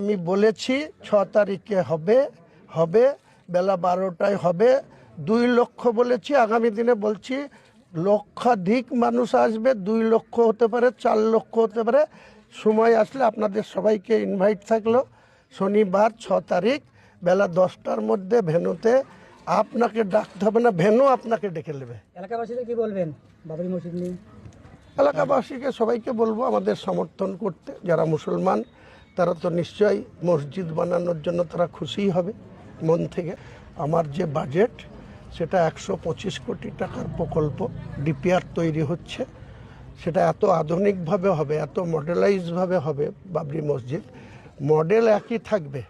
আমি বলেছি ছ তারিখে হবে হবে বেলা বারোটায় হবে। দুই লক্ষ বলেছি আগামী দিনে বলছি লক্ষাধিক মানুষ আসবে দুই লক্ষ হতে পারে চার লক্ষ হতে পারে। সময় আসলে আপনাদের সবাইকে ইনভাইট থাকল। শনিবার ছ তারিখ বেলা দশটার মধ্যে ভেনুতে আপনাকে ডাকতে হবে না ভেনু আপনাকে ডেকে নেবে। এলাকাবাসীদের কি বলবেন? বাবরি মসজিদ নিয়ে এলাকাবাসীকে সবাইকে বলব আমাদের সমর্থন করতে যারা মুসলমান তারা তো নিশ্চয়ই মসজিদ বানানোর জন্য তারা খুশিই হবে মন থেকে। আমার যে বাজেট সেটা একশো পঁচিশ কোটি টাকার প্রকল্প ডিপিআর তৈরি হচ্ছে। সেটা এত আধুনিকভাবে হবে, এত মডেলাইজভাবে হবে বাবরি মসজিদ। মডেল একই থাকবে,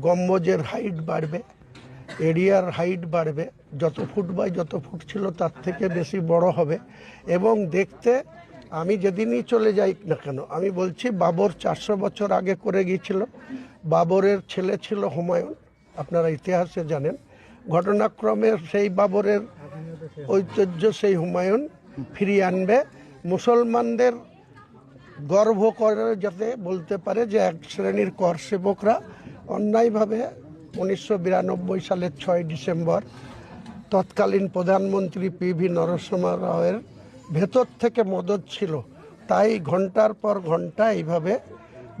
গম্বুজের হাইট বাড়বে, এরিয়ার হাইট বাড়বে। যত ফুট বাই যত ফুট ছিল, তার থেকে বেশি বড় হবে। এবং দেখতে আমি যেদিনই চলে যাই না কেন, আমি বলছি, বাবর চারশো বছর আগে করে গিয়েছিল। বাবরের ছেলে ছিল হুমায়ুন, আপনারা ইতিহাসে জানেন। ঘটনাক্রমে সেই বাবরের ঐতিহ্য সেই হুমায়ুন ফিরিয়ে আনবে। মুসলমানদের গর্ব করে যাতে বলতে পারে যে এক শ্রেণির কর সেবকরা অন্যায়ভাবে উনিশশো বিরানব্বই সালের ছয় ডিসেম্বর তৎকালীন প্রধানমন্ত্রী পি ভি নরসিংহ রাওয়ের ভেতর থেকে মদত ছিল, তাই ঘণ্টার পর ঘণ্টা এইভাবে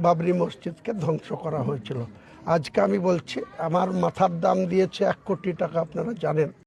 বাবরি মসজিদকে ধ্বংস করা হয়েছিল। আজকে আমি বলছি, আমার মাথার দাম দিয়েছে এক কোটি টাকা, আপনারা জানেন।